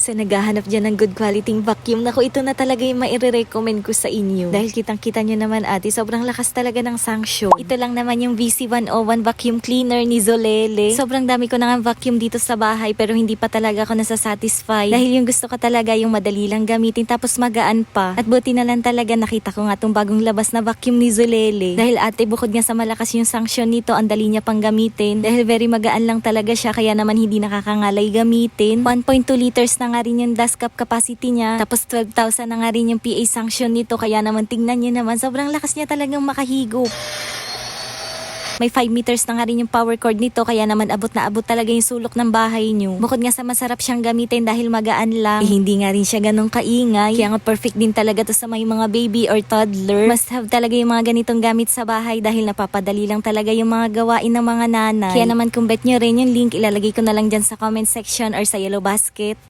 Sa naghahanap dyan ng good quality vacuum, naku, ito na talaga yung maire-recommend ko sa inyo. Dahil kitang-kita nyo naman ate, sobrang lakas talaga ng sanction. Ito lang naman yung VC101 vacuum cleaner ni Zolele. Sobrang dami ko na nga vacuum dito sa bahay pero hindi pa talaga ako nasasatisfy. Dahil yung gusto ko talaga yung madali lang gamitin tapos magaan pa. At buti na lang talaga nakita ko nga tong bagong labas na vacuum ni Zolele. Dahil ate, bukod nga sa malakas yung sanction nito, ang dali niya pang gamitin. Dahil very magaan lang talaga siya kaya naman hindi nakakangalay gamitin. 1.2 liters na nga rin yung dust cap capacity niya. Tapos 12,000 na nga rin yung PA sanction nito. Kaya naman tingnan niyo naman, sobrang lakas niya talagang makahigop. May 5 meters na nga rin yung power cord nito kaya naman abot na abot talaga yung sulok ng bahay nyo. Bukod nga sa masarap siyang gamitin dahil magaan lang, eh, hindi nga rin siya ganun kaingay. Kaya nga perfect din talaga to sa may mga baby or toddler. Must have talaga yung mga ganitong gamit sa bahay dahil napapadali lang talaga yung mga gawain ng mga nanay. Kaya naman kung bet nyo rin yung link, ilalagay ko na lang dyan sa comment section or sa yellow basket.